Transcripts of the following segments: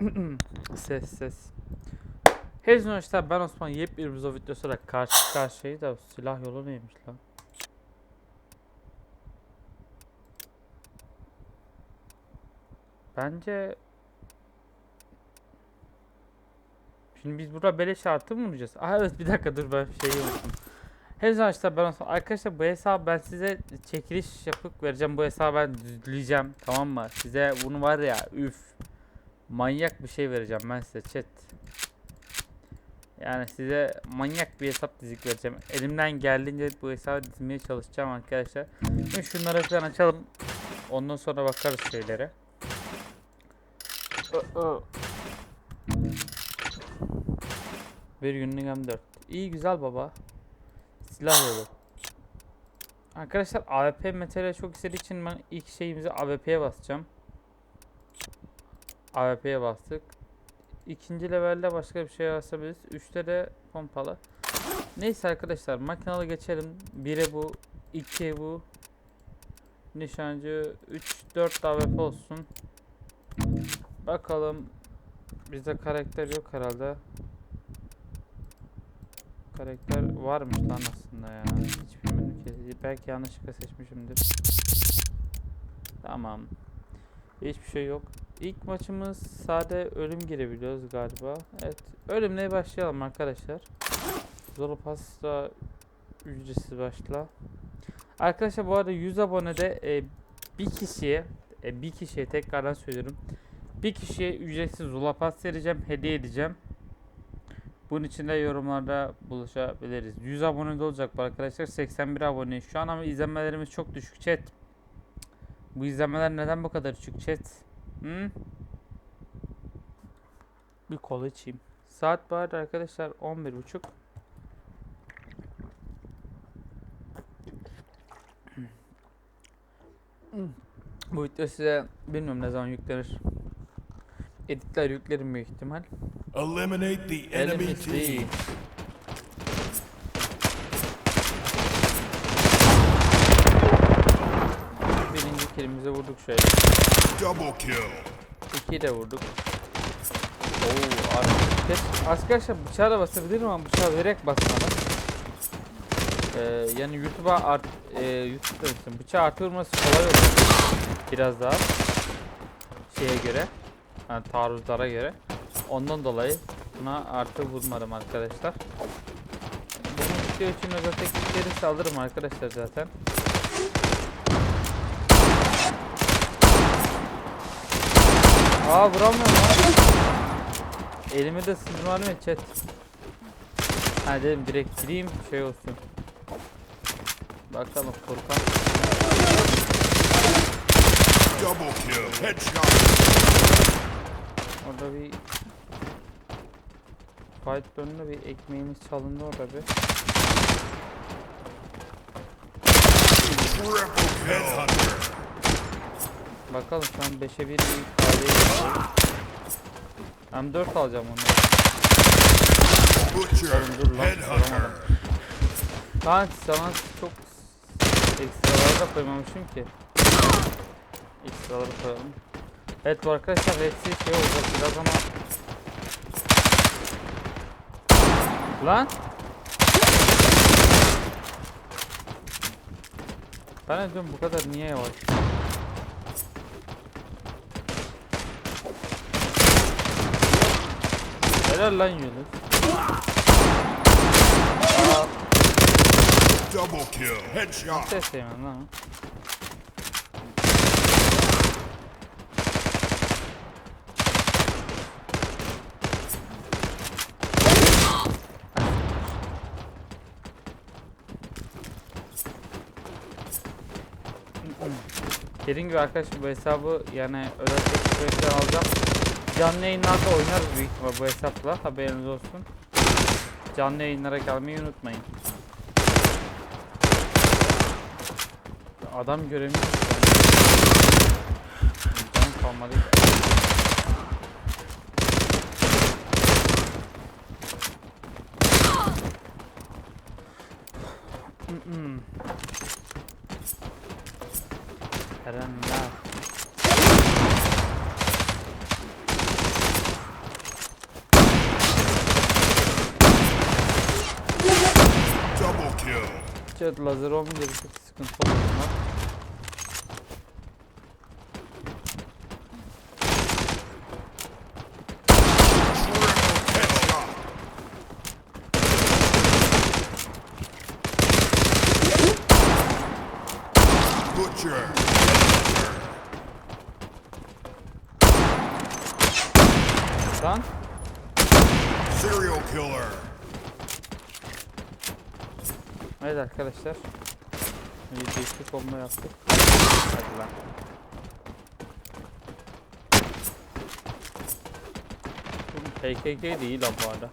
ses ses. Hepsi arkadaşlar ben Osman yepyeni bir videosuyla karşı karşıyayız da silah yolu neymiş lan? Bence Şimdi biz burada beleş şartı mı vuracağız? Aa evet bir dakika dur ben şeyi unuttum. Hepsi arkadaşlar ben Osman. Arkadaşlar bu hesabı ben size çekiliş yapıp vereceğim. Bu hesabı ben düzleyeceğim. Tamam mı? Size bunu var ya üf. Manyak bir şey vereceğim ben size chat. Yani size manyak bir hesap dizik vereceğim. Elimden geldiğince bu hesabı dizmeye çalışacağım arkadaşlar. Şimdi şunları falan açalım. Ondan sonra bakarız şeylere. Bir günlük M4. İyi güzel baba. Silah yolu. Arkadaşlar AWP materyali çok istediği için ben ilk şeyimizi AWP'ye basacağım. AWP'ye bastık. İkinci levelde başka bir şey basabiliriz. Üçte de pompalı. Neyse arkadaşlar makinalı geçelim. Biri bu, iki bu. Nişancı 3 4 AWP olsun. Bakalım. Bizde karakter yok herhalde. Karakter varmış lan aslında ya. Hiç bilmiyorum ki. Belki yanlışlıkla seçmişimdir. Tamam. Hiçbir şey yok. İlk maçımız sade ölüm girebiliyoruz galiba. Evet. Ölümle başlayalım arkadaşlar. Zolo pasta ücretsiz başla. Arkadaşlar bu arada 100 abonede e, bir kişiye e, bir kişiye tekrardan söylüyorum. Bir kişiye ücretsiz Zula Pass vereceğim, hediye edeceğim. Bunun için de yorumlarda buluşabiliriz. 100 abone de olacak bu arkadaşlar. 81 abone şu an ama izlenmelerimiz çok düşük chat. Bu izlenmeler neden bu kadar düşük chat? Hı? Bir kola içeyim. Saat bu arada arkadaşlar 11.30. Bu video size bilmiyorum ne zaman yüklenir. Editler yüklerim büyük ihtimal. Eliminate the enemy Enemy team. team. Birinci kilimize vurduk şöyle. Double kill. İkiyi de vurduk. Oo, arkadaşlar, arkadaşlar bıçağı da basabilirim ama bıçağı vererek basmadım. Ee, yani YouTube'a art, e, YouTube demiştim. Bıçağı artı vurması kolay olur. Biraz daha. Şeye göre. Yani taarruzlara göre. Ondan dolayı buna artı vurmadım arkadaşlar. Bunun video için özel teknikleri saldırırım arkadaşlar zaten. Aa vuramıyorum lan. Elimi de sızmalı mı chat? Ha dedim direkt gireyim şey olsun. Bakalım Furkan. Double kill. Headshot. Orada bir fight döndü bir ekmeğimiz çalındı orada bir. Triple kill. Headhunter. Bakalım şu an 5'e 1 bir kahveyi yapıyorum. Hem 4 alacağım onu. Oğlum dur lan, vuramadım. Lan sana çok ekstraları da koymamışım ki. Ekstraları koyalım. Evet arkadaşlar Redsi şey olacak biraz ama Lan Ben diyorum bu kadar niye yavaş Helal lan Aa, Double kill. Headshot. ses yemem lan Dediğim gibi arkadaşlar bu hesabı yani özel tekniklerden alacağım. Canlı yayınlarda oynarız büyük ihtimal bu hesapla haberiniz olsun. Canlı yayınlara gelmeyi unutmayın. Adam göremiyor. Canım kalmadı. Mm-mm. Evet lazer olmayınca bir tık sıkıntı oluyor ama. Headshot. Butcher. Lan Serial killer. Evet arkadaşlar. Bir değişik bomba yaptık. Hadi lan. KKK değil lan bu arada.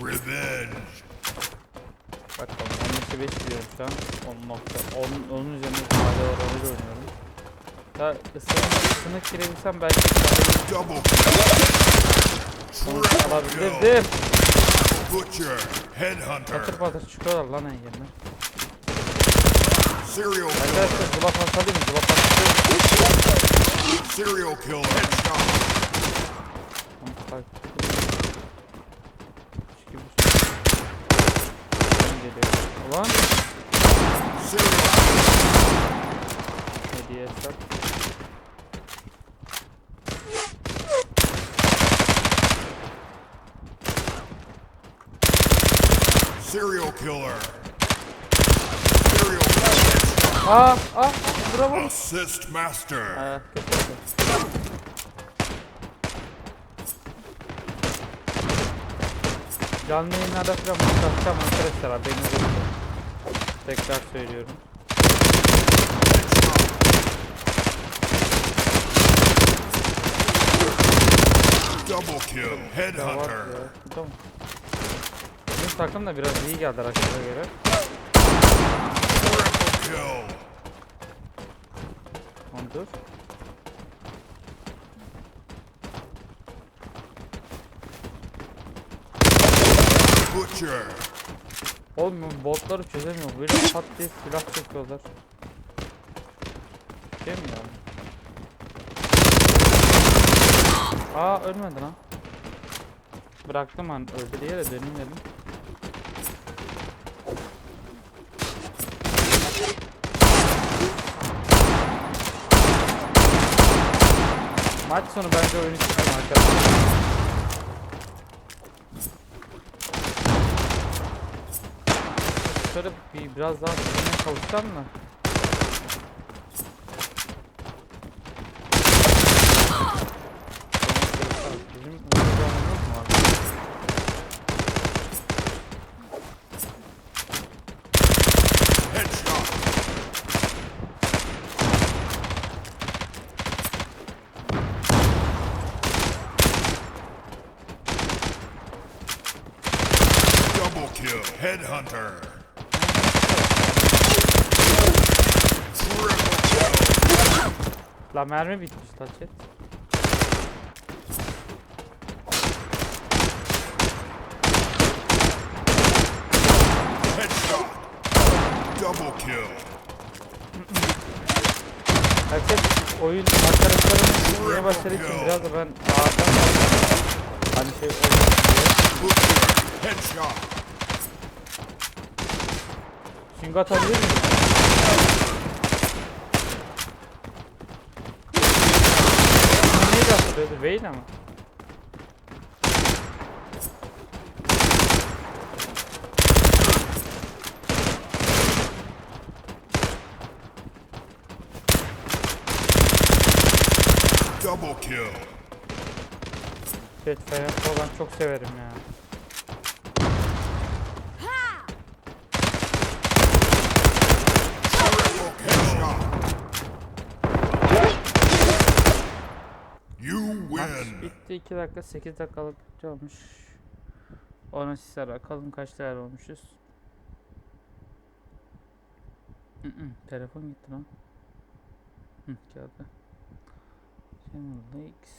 Revenge. Bakalım 15'e 5 gidiyorum şu an. 10 nokta. 10, 10'un üzerinde hala oranıyla oynuyorum. Ya ısınık, ısınık girebilsem belki Double alabilirdim. Butcher. Patır Headhunter. patır çıkıyorlar lan engeller. Serial killer. Arkadaşlar zula pas alayım mı? Zula pas atıyorum. Serial killer. Headshot. Tamam, bak. Üç gibi. Ben geliyor. Ulan Serial killer. hediye hesap. Serial killer. Serial killer. Aa aa bravo. Assist master. Aa kötü oldu. Canlı yayınlarda falan bunu atacağım arkadaşlar haberiniz olsun. Tekrar söylüyorum. Double kill. Headhunter. Tamam. Takım da biraz iyi geldi rakibe göre. Triple kill. Onu dur. Butcher. Oğlum botları çözemiyorum. Böyle pat diye silah çekiyorlar. Şey mi ya? Aa ölmedi lan. Bıraktım ben öldü diye de döneyim dedim. Maç sonu bence oyunu çıkacağım arkadaşlar. Şöyle bir biraz daha çalışsam mı? Bizim uygulamamız mı var? Headshot. Double kill. Headhunter. La mermi bitmiş la chat. Headshot. Double kill. Herkes oyun arkadaşlarımın yeni başladığı için biraz da ben ağırdan hani şey olmasın diye. Headshot. Süngü atabilir miyim? Neyi atılıyordu? Vayne ama. Double kill. Evet Firefall ben çok severim ya. Triple headshot. You Maç win. Bitti 2 dakika 8 dakikalık video olmuş. Ona sizler bakalım kaç değer olmuşuz. Hı Telefon gitti lan. Hı, geldi. Channel links.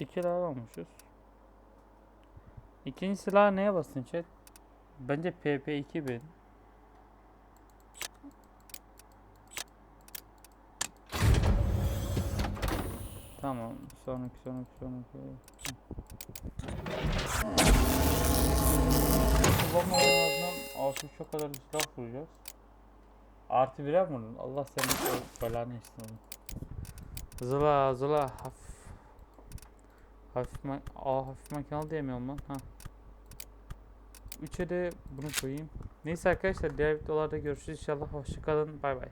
İki daha olmuşuz. İkinci silah neye basın chat? Bence PP2000. Tamam. Sonraki sonraki sonraki. Kullanmadan ardından artı 3'e kadar bir silah vuracağız. Artı 1'e mi vurdun? Allah senin belanı etsin. Zıla zıla hafif. Hafif ma Aa hafif makinalı diyemiyorum lan. Ha. 3'e de bunu koyayım. Neyse arkadaşlar diğer videolarda görüşürüz inşallah. Hoşçakalın. Bay bay.